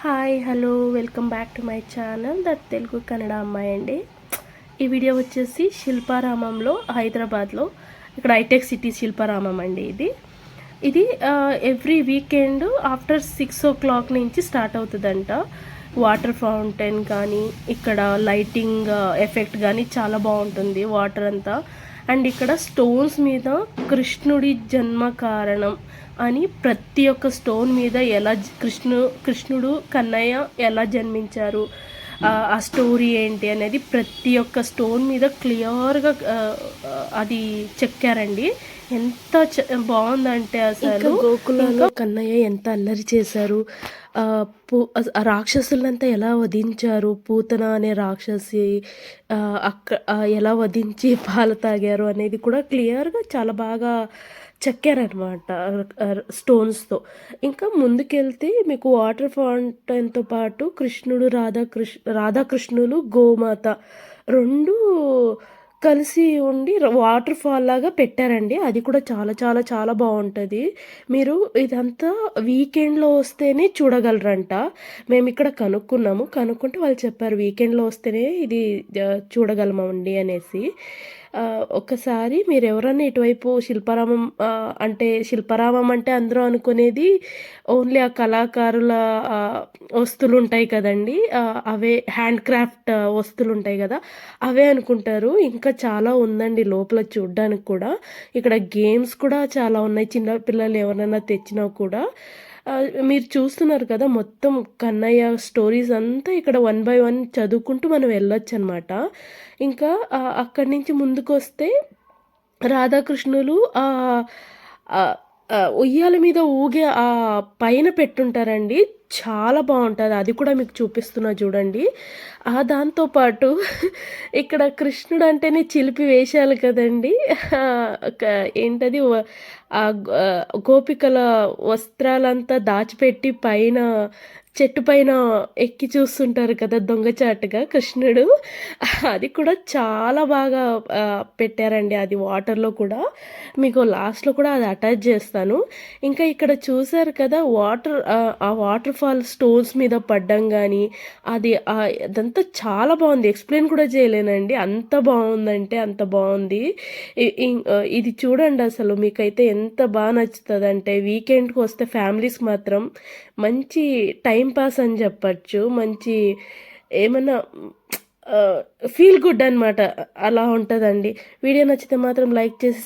Hi hello welcome back to my channel. That Telugu Kannada అమ్మాయి అండి. ఈ video వచ్చేసి శిల్పారామంలో హైదరాబాద్లో. ఇక్కడ హైటెక్ సిటీ శిల్పారామం అండి ఇది. ఇది every weekend after six o'clock నుంచి స్టార్ట్ అవుతుందంట. వాటర్ ఫౌంటైన్ కానీ ఇక్కడ లైటింగ్ ఎఫెక్ట్ కానీ చాలా బాగుంటుంది. వాటర్ అంతా అండ్ ఇక్కడ స్టోన్స్ మీద కృష్ణుడి జన్మ కారణం అని ప్రతి ఒక్క స్టోన్ మీద ఎలా కృష్ణు కృష్ణుడు కన్నయ్య ఎలా జన్మించారు ఆ స్టోరీ ఏంటి అనేది ప్రతి ఒక్క స్టోన్ మీద క్లియర్గా అది చెక్కారండి ఎంత బాగుందంటే అసలు. గోకులంలో కన్నయ్య ఎంత అల్లరి చేశారు. ఆ, పూ రాక్షసులంతా ఎలా వధించారు? పూతన అనే రాక్షసి అక్క ఎలా వధించి పాలు తాగారు అనేది కూడా క్లియర్గా చాలా బాగా చెక్కారనమాట స్టోన్స్తో. ఇంకా ముందుకెళ్తే మీకు వాటర్ ఫౌంటైన్తో పాటు కృష్ణుడు రాధాకృష్ణ రాధాకృష్ణులు గోమాత రెండు కలిసి ఉండి వాటర్ ఫాల్ లాగా పెట్టారండి. అది కూడా చాలా చాలా చాలా బాగుంటుంది. మీరు ఇదంతా వీకెండ్లో వస్తేనే చూడగలరంట. మేము ఇక్కడ కనుక్కున్నాము. కనుక్కుంటే వాళ్ళు చెప్పారు వీకెండ్లో వస్తేనే ఇది చూడగలమండి అనేసి. ఒకసారి మీరు ఎవరన్నా ఇటువైపు శిల్పారామం అంటే శిల్పారామం అంటే అందరూ అనుకునేది ఓన్లీ ఆ కళాకారుల వస్తువులు ఉంటాయి కదండి. అవే హ్యాండ్ క్రాఫ్ట్ వస్తువులు ఉంటాయి కదా. అవే అనుకుంటారు. ఇంకా చాలా ఉందండి లోపల చూడడానికి కూడా. ఇక్కడ గేమ్స్ కూడా చాలా ఉన్నాయి. చిన్న పిల్లలు ఎవరైనా తెచ్చినా కూడా. మీరు చూస్తున్నారు కదా మొత్తం కన్నయ్య స్టోరీస్ అంతా ఇక్కడ వన్ బై వన్ చదువుకుంటూ మనం వెళ్ళొచ్చు అనమాట ఇంకా అక్కడి నుంచి ముందుకు వస్తే రాధాకృష్ణులు ఉయ్యాల మీద ఊగే ఆ పైన పెట్టుంటారండి. చాలా బాగుంటుంది. అది కూడా మీకు చూపిస్తున్నా చూడండి. ఆ దాంతోపాటు ఇక్కడ కృష్ణుడు అంటేనే చిలిపి వేషాలు కదండి. ఏంటది? ఆ గోపికల వస్త్రాలంతా దాచిపెట్టి పైన చెట్టు పైన ఎక్కి చూస్తుంటారు కదా దొంగచాటుగా కృష్ణుడు. అది కూడా చాలా బాగా పెట్టారండి అది వాటర్లో కూడా. మీకు లాస్ట్లో కూడా అది అటాచ్ చేస్తాను. ఇంకా ఇక్కడ చూసారు కదా వాటర్ ఆ వాటర్ ఆల్ స్టోన్స్ మీద పడ్డం కానీ అది అదంతా చాలా బాగుంది. ఎక్స్ప్లెయిన్ కూడా చేయలేనండి. అంత బాగుందంటే అంత బాగుంది. ఇం- ఇది చూడండి అసలు మీకైతే ఎంత బాగా నచ్చుతుంది అంటే వీకెండ్కి వస్తే ఫ్యామిలీస్ మాత్రం మంచి టైం పాస్ అని చెప్పచ్చు. మంచి ఏమన్నా ఫీల్ గుడ్ అనమాట అలా ఉంటుందండి. వీడియో నచ్చితే మాత్రం లైక్ చేసి